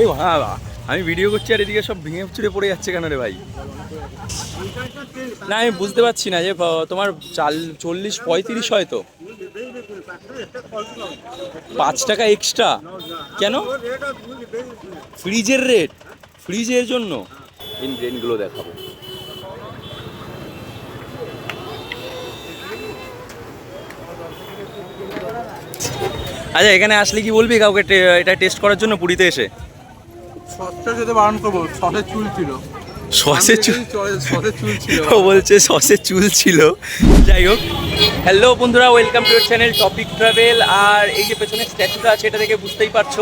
এই বাবা আমি ভিডিও করছি আর এদিকে সব ভেঙে চুরে পড়ে যাচ্ছে কেন রে ভাই? না আমি বুঝতে পারছি না যে তোমার চাল চল্লিশ পঁয়ত্রিশ হয়তো পাঁচ টাকা এক্সট্রা কেন? ফ্রিজের রেট ফ্রিজের জন্য? ইন ব্রেনগুলো দেখাবো। আচ্ছা এখানে আসলে কি বলবি কাউকে এটা টেস্ট করার জন্য পুরীতে এসে? সসটা বারণ করব সসের চুল ছিল। সসের চুল? ও বলছে সসের চুল ছিল। যাই হোক হ্যালো বন্ধুরা welcome to channel topic travel আর এই যে পেছনে স্ট্যাচুটা আছে এটা দেখে বুঝতেই পারছ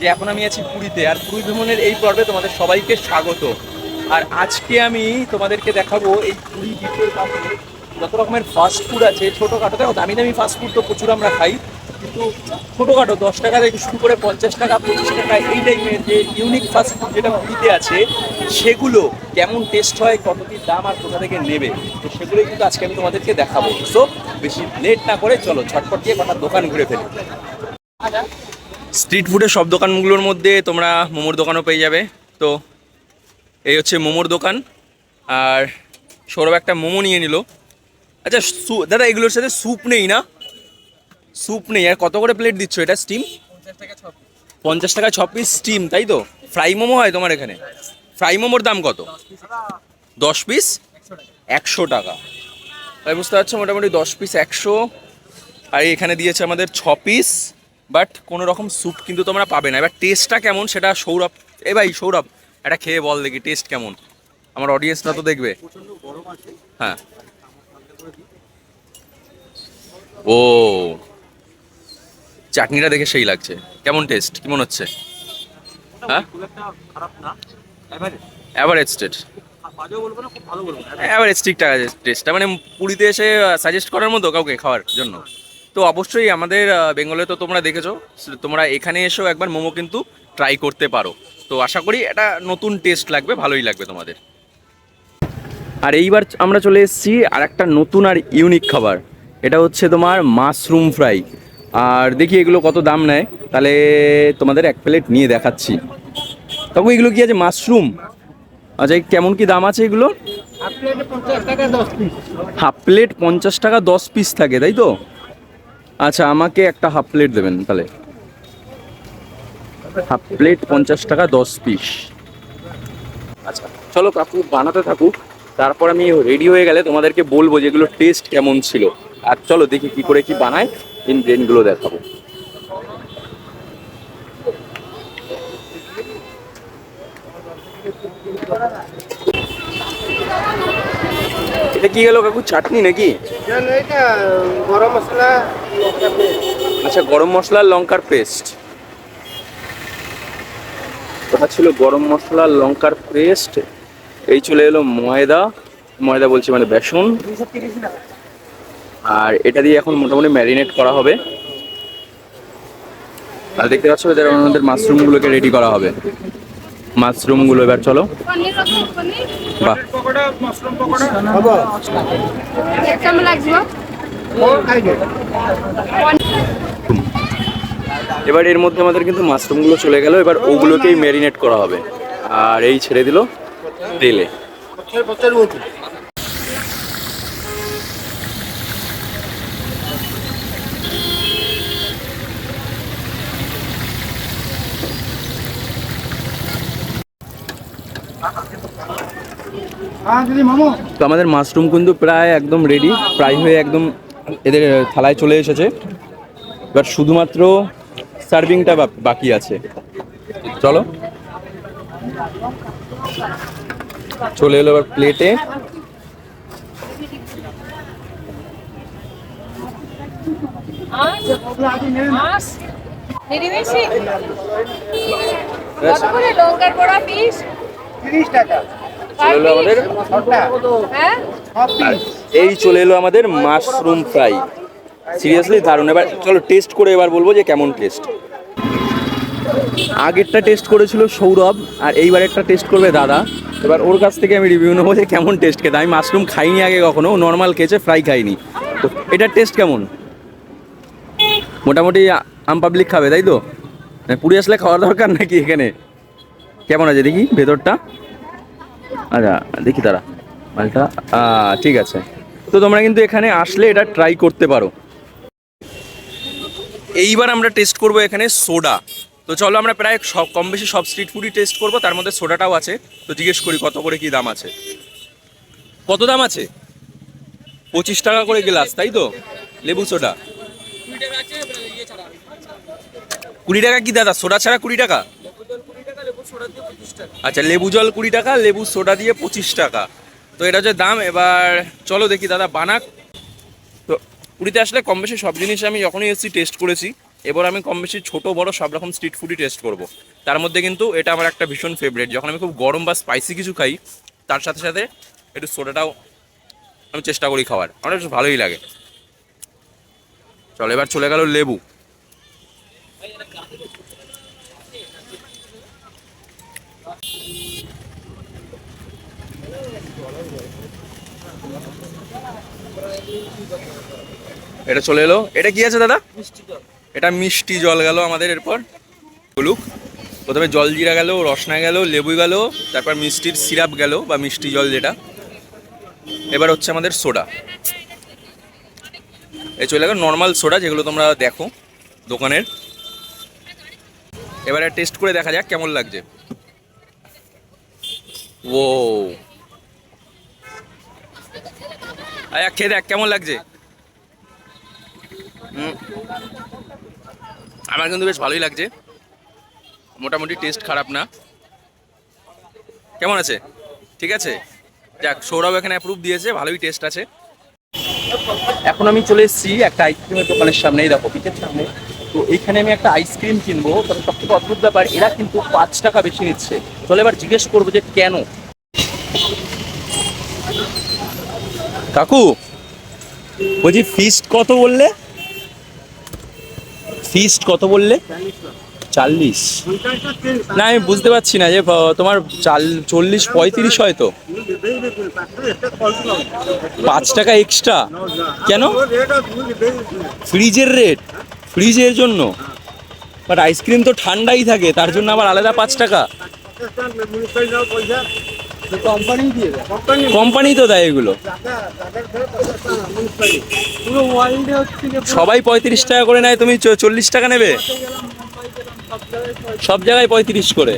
যে এখন আমি আছি পুরীতে। আর পুরী ভ্রমণের এই পর্বে তোমাদের সবাইকে স্বাগত। আর আজকে আমি তোমাদেরকে দেখাবো এই পুরী দ্বীপের কাছে যত রকমের ফাস্ট ফুড আছে ছোটোখাটো দেখো দামি দামি ফাস্ট ফুড তো প্রচুর আমরা খাই, কিন্তু ছোটোখাটো, দশ টাকা থেকে শুরু করে পঞ্চাশ টাকা, পঁচিশ টাকা, এই টাইপের যে ইউনিক ফাস্ট ফুড যেটা পুরীতে আছে, সেগুলো কেমন টেস্ট হয় কত কী দাম আর কোথা থেকে নেবে, তো সেগুলোই কিন্তু আজকে আমি তোমাদেরকে দেখাবো। সো বেশি লেট না করে চলো ছটপট দিয়ে কটা দোকান ঘুরে ফেলি। স্ট্রিট ফুডের সব দোকানগুলোর মধ্যে তোমরা মোমোর দোকানও পেয়ে যাবে। তো, এই হচ্ছে মোমোর দোকান, আর সৌরভ একটা মোমো নিয়ে নিল। আচ্ছা দাদা, এগুলোর সাথে স্যুপ নেই না? স্যুপ নেই। আর কত করে প্লেট দিচ্ছ এটা স্টিম পঞ্চাশ টাকা ছ পিস স্টিম তাই তো? ফ্রাই মোমো হয় তোমার এখানে? ফ্রাই মোমোর দাম কত? দশ পিস একশো টাকা। তাই বুঝতে পারছ? মোটামুটি দশ পিস একশো। আর এখানে দিয়েছে আমাদের ছ পিস বাট কোনো রকম স্যুপ কিন্তু তোমরা পাবে না। এবার টেস্টটা কেমন সেটা সৌরভ, এ ভাই, সৌরভ এটা খেয়ে বল দেখি টেস্ট কেমন। আমার অডিয়েন্সরা তো দেখবে। হ্যাঁ। ও। চাটনিটা দেখে সেই লাগছে। কেমন টেস্ট কি মনে হচ্ছে? হ্যাঁ? অ্যাভারেজ টেস্ট টেস্টটা মানে পুরীতে এসে সাজেস্ট করার মতো কাউকে খাওয়ার জন্য। তো অবশ্যই আমাদের বেঙ্গলে তো তোমরা দেখেছ তোমরা এখানে এসেও একবার মোমো কিন্তু ট্রাই করতে পারো। তো আশা করি এটা নতুন টেস্ট লাগবে, ভালোই লাগবে তোমাদের। আর এইবার আমরা চলে এসেছি আর একটা নতুন আর ইউনিক খাবার। এটা হচ্ছে তোমার মাশরুম ফ্রাই। আর দেখি এগুলো কত দাম নেয়। তাহলে তোমাদের এক প্লেট নিয়ে দেখাচ্ছি। তবু এগুলো কি আছে? মাশরুম। আচ্ছা কেমন কি দাম আছে এগুলো? হাফ প্লেট পঞ্চাশ টাকা, দশ পিস থাকে, তাই তো? আচ্ছা আমাকে একটা হাফ প্লেট দেবেন তাহলে। হাফ প্লেট পঞ্চাশ টাকা, দশ পিস। আচ্ছা চলো কাকু, বানাতে থাকুক। তারপর আমি রেডি হয়ে গেলে তোমাদেরকে বলব যেগুলো টেস্ট কেমন ছিল। আর চলো দেখি কি করে কি বানায় ইনগ্রেডিয়েন্টগুলো দেখাবো। এটা কি গেল কাকু, চাটনি নাকি? গরম মশলা আচ্ছা গরম মশলার লঙ্কার পেস্ট। ওটা ছিল গরম মশলার লঙ্কার পেস্ট। এই চলে এলো ময়দা। ময়দা বলছি মানে বেসন। আর এটা দিয়ে এখন মোটামুটি ম্যারিনেট করা হবে। আর দেখতে পাচ্ছ এদের আমাদের মাশরুমগুলোকে রেডি করা হবে। মাশরুমগুলো এবার চলো। পনির বাহ। পকোড়া মাশরুম পকোড়া কেমন লাগবে এবার এর মধ্যে আমাদের কিন্তু মাশরুমগুলো চলে গেল এবার ওগুলোকেই ম্যারিনেট করা হবে। আর এই ছেড়ে দিল তেলে। তো আমাদের মাশরুম কিন্তু প্রায় একদম রেডি ফ্রাই হয়ে একদম এদের থালায় চলে এসেছে। এবার শুধুমাত্র সার্ভিংটা বাকি আছে। চলো। চলে এলো এবার প্লেটে লঙ্কার বড়া পিস টাকা। চলে এলো আমাদের হ্যাঁ? এই চলে এলো আমাদের মাশরুম ফ্রাই। সিরিয়াসলি দারুণ। এবার চলো টেস্ট করে এবার বলব যে কেমন টেস্ট। আগেরটা টেস্ট করেছিল সৌরভ আর এইবার একটা টেস্ট করবে দাদা। এবার ওর কাছ থেকে আমি রিভিউ নেব যে কেমন টেস্ট খেতে। আমি মাশরুম খাইনি আগে কখনো নর্মাল খেয়েছে ফ্রাই খাইনি। তো এটার টেস্ট কেমন? মোটামুটি আম পাবলিক খাবে তাই তো? মানে পুরী আসলে খাওয়ার দরকার নাকি এখানে? কেমন আছে দেখি, ভেতরটা? আচ্ছা দেখি তারা। মালটা ঠিক আছে। তো তোমরা কিন্তু এখানে আসলে এটা ট্রাই করতে পারো। এইবার আমরা টেস্ট করব এখানে সোডা তো চলো আমরা প্রায় সব কম বেশি সব স্ট্রিট ফুডই টেস্ট করব, তার মধ্যে সোডাটাও আছে। তো জিজ্ঞেস করি কত করে কি দাম আছে? কত দাম আছে? পঁচিশ টাকা করে গ্লাস তাই তো? লেবু সোডা কুড়ি টাকা কি দাদা? সোডা ছাড়া কুড়ি টাকা? আচ্ছা লেবু জল কুড়ি টাকা, লেবু সোডা দিয়ে পঁচিশ টাকা। তো এটা হচ্ছে দাম, এবার চলো দেখি দাদা বানাক। তো পুরীতে আসলে কম বেশি সব জিনিস আমি যখনই এসেছি টেস্ট করেছি, এবার আমি কম বেশি ছোট, বড়ো সব রকম স্ট্রিট ফুডই টেস্ট করব। তার মধ্যে কিন্তু এটা আমার একটা ভীষণ ফেভারিট যখন আমি খুব গরম বা স্পাইসি কিছু খাই, তার সাথে সাথে একটু সোডাটাও আমি চেষ্টা করি খাওয়ার। আমার ভালোই লাগে। চলো, এবার চলে গেল লেবু। এটা চলে এলো। এটা কি আছে দাদা? এটা মিষ্টি জল গেল আমাদের এরপর। বলুক প্রথমে জল জিরা গেল রসনা গেল লেবু গেল তারপর মিষ্টির সিরাপ গেল বা মিষ্টি জল যেটা। এবার হচ্ছে আমাদের সোডা। এই চলে গেল নর্মাল সোডা যেগুলো তোমরা দেখো দোকানের। এবারে টেস্ট করে দেখা যাক কেমন লাগছে। ও আচ্ছা খেয়ে দেখ, কেমন লাগছে। আমার কিন্তু বেশ ভালোই লাগছে। মোটামুটি টেস্ট খারাপ না। কেমন আছে? ঠিক আছে? যাক, সৌরভ এখানে অ্যাপ্রুভ দিয়েছে, ভালোই টেস্ট আছে। এখন আমি চলে এসেছি একটা আইসক্রিমের দোকানের সামনেই, দেখো, পিঠের সামনে। তো এইখানে আমি একটা আইসক্রিম কিনবো, তবে সব থেকে অদ্ভুত ব্যাপার, এরা কিন্তু পাঁচ টাকা বেশি নিচ্ছে। চলে এবার জিজ্ঞেস করব যে কেন? কাকু, বলছি ফিস্ট কত বললে? ফিস্ট কত বললে? চাল্লিশ। না, আমি বুঝতে পারছি না যে তোমার চাল, চল্লিশ, পঁয়ত্রিশ হয়তো পাঁচ টাকা এক্সট্রা কেন? ফ্রিজের রেট ফ্রিজের জন্য। বাট আইসক্রিম তো ঠান্ডাই থাকে, তার জন্য আবার আলাদা পাঁচ টাকা। কোম্পানি দিয়ে দেয়। কোম্পানি তো দেয় এগুলো। পুরো ওয়ার্ল্ডে হচ্ছে যে সবাই পঁয়ত্রিশ টাকা করে নেয় তুমি চ- চল্লিশ টাকা নেবে? সব জায়গায় পঁয়ত্রিশ করে।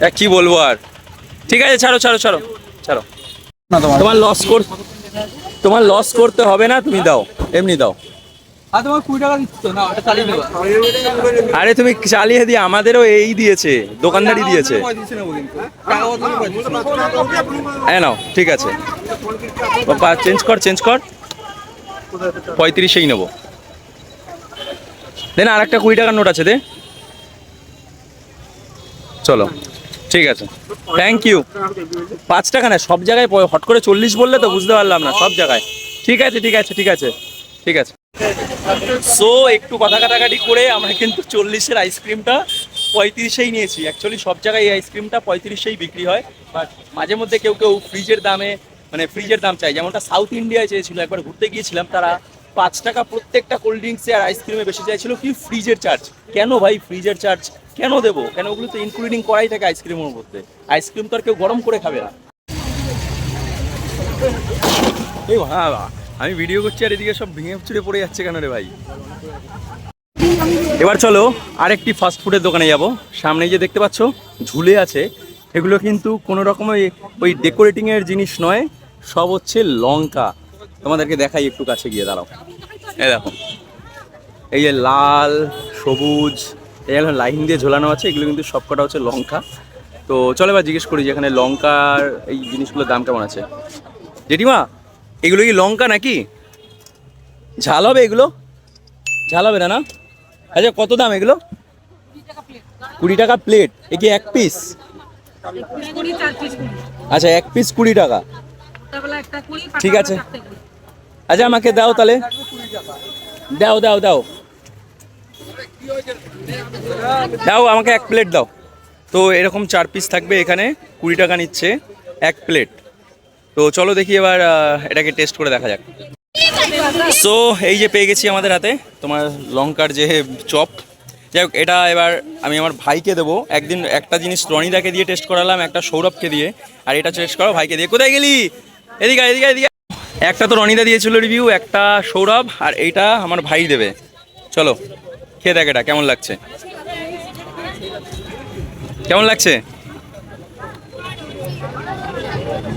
এ, কি বলব আর? ঠিক আছে ছাড়ো ছাড়ো ছাড়ো ছাড়ো। তোমার লস কর তোমার লস করতে হবে না তুমি দাও এমনি দাও। আর তুমি চালিয়ে দিয়ে আমাদেরও এই দিয়েছে দোকানদারই দিয়েছে। হ্যাঁ নাও ঠিক আছে। চেঞ্জ কর চেঞ্জ কর। পঁয়ত্রিশেই নেব। দেন আর একটা কুড়ি টাকার নোট আছে দে। চলো ঠিক আছে। থ্যাংক ইউ পাঁচ টাকা না সব জায়গায় হট করে চল্লিশ বললে তো বুঝতে পারলাম না সব জায়গায়। ঠিক আছে ঠিক আছে ঠিক আছে ঠিক আছে। সো একটু কথা কাটাকাটি করে আমরা কিন্তু চল্লিশের আইসক্রিমটা পঁয়ত্রিশেই নিয়েছি। অ্যাকচুয়ালি সব জায়গায় এই আইসক্রিমটা পঁয়ত্রিশেই বিক্রি হয়। বাট মাঝে মধ্যে কেউ কেউ ফ্রিজের দামে মানে ফ্রিজের দাম চাই যেমনটা সাউথ ইন্ডিয়ায় চেয়েছিল, একবার ঘুরতে গিয়েছিলাম, তারা পাঁচ টাকা প্রত্যেকটা কোল্ড ড্রিঙ্কসে আর আইসক্রিমে বেশি চাইছিল কি ফ্রিজের চার্জ কেন ভাই ফ্রিজের চার্জ কেন দেবো? কেন ওগুলো তো ইনক্লুডিং করাই থাকে আইসক্রিমের মধ্যে। আইসক্রিম তো আর কেউ গরম করে খাবে না। এই হ্যাঁ আমি ভিডিও করছি আর এদিকে সব ভেঙে চুড়ে পড়ে যাচ্ছে কেন রে ভাই? এবার চলো, আরেকটি ফাস্ট ফুডের দোকানে যাব। সামনে যে দেখতে পাচ্ছ, ঝুলে আছে। এগুলো কিন্তু কোনো রকম ওই- ওই ডেকোরেটিং এর জিনিস নয়, সব হচ্ছে লঙ্কা। তোমাদেরকে দেখাই একটু কাছে গিয়ে, দাঁড়াও। এই দেখো। এই যে লাল, সবুজ, এই হলো লাইন দিয়ে ঝোলানো আছে, এগুলো কিন্তু সবকটা হচ্ছে লঙ্কা। তো চলো এবার জিজ্ঞেস করি যে এখানে লঙ্কার এই জিনিসগুলোর দাম কেমন আছে। জেঠিমা এগুলো কি লঙ্কা নাকি? ঝাল হবে এগুলো? ঝাল হবে না না? আচ্ছা কত দাম এগুলো? কুড়ি টাকা প্লেট এ কি এক পিস আচ্ছা এক পিস কুড়ি টাকা। ঠিক আছে। আচ্ছা আমাকে দাও তাহলে। দাও দাও দাও। দাও, আমাকে এক প্লেট দাও। তো এরকম চার পিস থাকবে এখানে, কুড়ি টাকা নিচ্ছে, এক প্লেট তো চলো দেখি এবার এটাকে টেস্ট করে দেখা যাক। সো এই যে পেয়ে গেছি আমাদের হাতে, তোমার লঙ্কার যে চপ। যাই হোক, এটা এবার আমি আমার ভাইকে দেবো। একদিন একটা জিনিস রনিদাকে দিয়ে টেস্ট করালাম, একটা সৌরভকে দিয়ে। আর এটা টেস্ট করো, ভাইকে দিয়ে। কোথায় গেলি? এদিকে এদিকে এদিকে একটা তো রনিদা দিয়েছিল রিভিউ একটা সৌরভ, আর এইটা আমার ভাই দেবে। চলো, খেয়ে দেখ এটা, কেমন লাগছে? কেমন লাগছে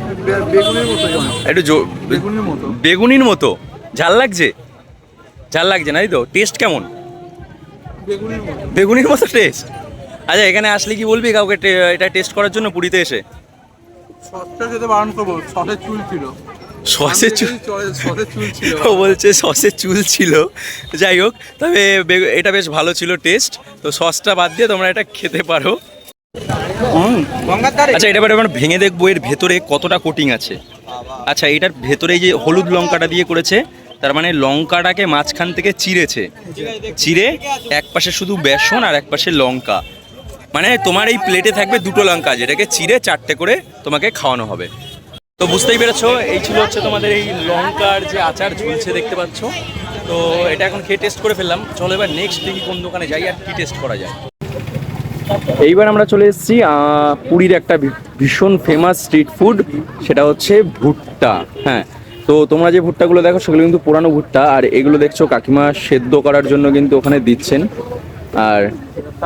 বে- বেগুনের মতো যেমন। একটু বেগুনের মতো। বেগুনির মতো? ঝাল লাগছে? ঝাল লাগছে না তো? টেস্ট কেমন? বেগুনির মতো। টেস্ট আচ্ছা এখানে আসলে কি বলবি? কাউকে এটা টেস্ট করার জন্য পুরীতে এসে। সসটা খেতে বারণ করব সসের চুল ছিল। সসের চুল? আমি চুল ছিল। ও বলছে সসের চুল ছিল। যাই হোক তবে এটা বেশ ভালো ছিল টেস্ট তো সসটা বাদ দিয়ে তোমরা এটা খেতে পারো। আচ্ছা এটা এবার ভেঙে দেখব, এর ভেতরে কতটা কোটিং আছে? আচ্ছা এটার ভেতরে যে হলুদ লঙ্কাটা দিয়ে করেছে, তার মানে লঙ্কাটাকে মাঝখান থেকে চিড়েছে চিড়ে এক পাশে শুধু বেসন আর এক পাশে লঙ্কা। মানে তোমার এই প্লেটে থাকবে দুটো লঙ্কা, যেটাকে চিড়ে চারটে করে তোমাকে খাওয়ানো হবে। তো বুঝতেই পেরেছ, এই ছিল হচ্ছে তোমাদের এই লঙ্কার যে আচার ঝুলছে, দেখতে পাচ্ছ? তো এটা এখন খেয়ে টেস্ট করে ফেললাম। চলো এবার নেক্সট দেখি কোন দোকানে যাই আর কি টেস্ট করা যায়। এইবার আমরা চলে এসেছি পুরীর একটা ভীষণ ফেমাস স্ট্রিট ফুড সেটা হচ্ছে ভুট্টা। হ্যাঁ তো তোমরা যে ভুট্টাগুলো দেখো, সেগুলো কিন্তু পুরানো ভুট্টা। আর এগুলো দেখছ কাকিমা সেদ্ধ করার জন্য কিন্তু ওখানে দিচ্ছেন। আর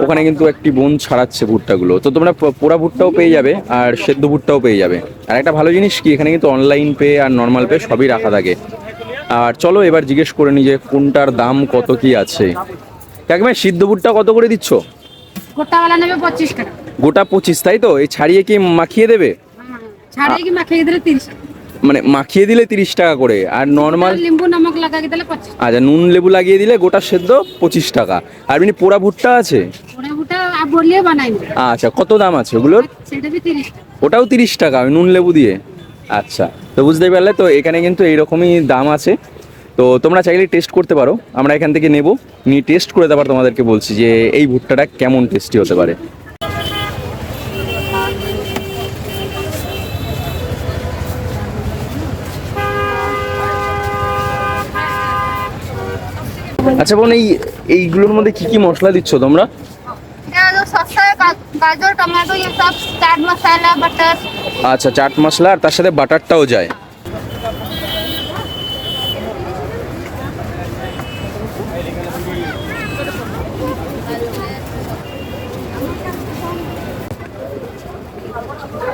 ওখানে কিন্তু একটি বোন ছাড়াচ্ছে ভুট্টাগুলো। তো তোমরা পোড়া ভুট্টাও পেয়ে যাবে, আর সেদ্ধ ভুট্টাও পেয়ে যাবে। আর একটা ভালো জিনিস কি, এখানে কিন্তু অনলাইন পে আর নর্মাল পে সবই রাখা থাকে। আর চলো এবার জিজ্ঞেস করে নি যে কোনটার দাম কত কি আছে। কাকিমা, সিদ্ধ ভুট্টা কত করে দিচ্ছ? গোটাওয়ালা নেবে পঁচিশ টাকা গোটা পঁচিশ তাই তো এই ছাড়িয়ে কি মাখিয়ে দেবে ছাড়িয়ে কি মাখিয়ে দিলে তিরিশ মানে মাখিয়ে দিলে তিরিশ টাকা করে আর নর্মাল লেম্বু নমক লাগাই দিলে পঁচিশ আচ্ছা নুন লেবু লাগিয়ে দিলে গোটা সেদ্ধ পঁচিশ টাকা আর এমনি পোড়া ভুট্টা আছে আচ্ছা কত দাম আছে ওগুলোর ওটাও তিরিশ টাকা নুন লেবু দিয়ে আচ্ছা তো বুঝতেই পারলে তো এখানে কিন্তু এইরকমই দাম আছে তো তোমরা চাইলে টেস্ট করতে পারো। আমরা এখান থেকে নেব। নিয়ে টেস্ট করে দেবার তোমাদেরকে বলছি যে এই ভুট্টাটা কেমন টেস্টি হতে পারে। আচ্ছা বোন এই এইগুলোর মধ্যে কি কি মশলা দিচ্ছ তোমরা? আচ্ছা চাট মশলা আর তার সাথে বাটারটাও যায়।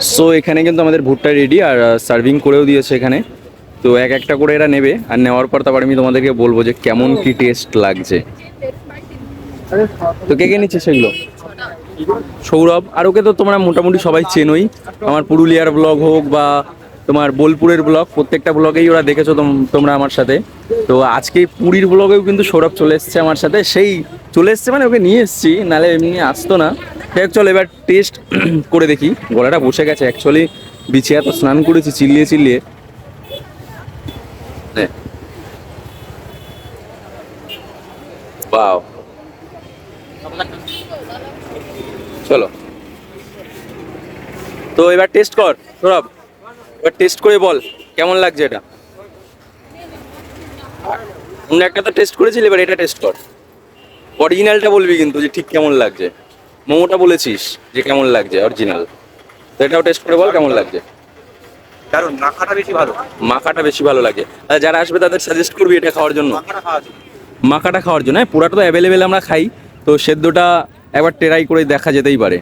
সো এখানে কিন্তু আমাদের ভুট্টা রেডি আর সার্ভিং করেও দিয়েছে এখানে। তো এক একটা করে এরা নেবে আর নেওয়ার পর তারপর আমি তোমাদেরকে বলব যে কেমন কি টেস্ট লাগছে। তো কে কে নিচ্ছে সেগুলো? সৌরভ। আর ওকে তো তোমরা মোটামুটি সবাই চেনোই। আমার পুরুলিয়ার ব্লগ হোক বা তোমার বোলপুরের ব্লগ প্রত্যেকটা ব্লগেই ওরা দেখেছ তোম- তোমরা আমার সাথে। তো আজকে পুরীর ব্লগেও কিন্তু সৌরভ চলে এসছে আমার সাথে। সেই চলে এসছে মানে ওকে নিয়ে এসছি নাহলে এমনি আসতো না। চলো এবার টেস্ট করে দেখি। গলাটা বসে গেছে অ্যাকচুয়ালি বিছে এত স্নান করেছি, চিল্লিয়ে চিল্লিয়ে। চলো। তো এবার টেস্ট কর, সৌরভ। এবার টেস্ট করে বল, কেমন লাগছে এটা? অন্য একটা তো টেস্ট করেছিলি, এবার এটা টেস্ট কর। অরিজিনালটা বলবি কিন্তু যে ঠিক কেমন লাগছে। মোমোটা বলেছিস যে কেমন লাগছে অরিজিনাল তো এটাও টেস্ট করে বল কেমন লাগছে। কারণ মাখাটা বেশি ভালো। মাখাটা বেশি ভালো লাগে। আর যারা আসবে তাদের সাজেস্ট করবি এটা খাওয়ার জন্য। মাখাটা মাখাটা খাওয়ার জন্য। হ্যাঁ পুরাটা তো অ্যাভেলেবেল আমরা খাই। তো সেদ্ধটা একবার ট্রাই করে দেখা যেতেই পারে।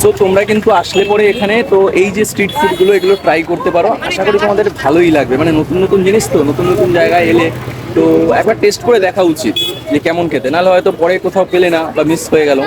সো তোমরা কিন্তু আসলে পরে এখানে তো এই যে স্ট্রিট ফুডগুলো এগুলো ট্রাই করতে পারো। আশা করি তোমাদের ভালোই লাগবে। মানে নতুন নতুন জিনিস তো নতুন নতুন জায়গায় এলে তো একবার টেস্ট করে দেখা উচিত যে কেমন খেতে। নাহলে হয়তো পরে কোথাও পেলে না বা মিস হয়ে গেল।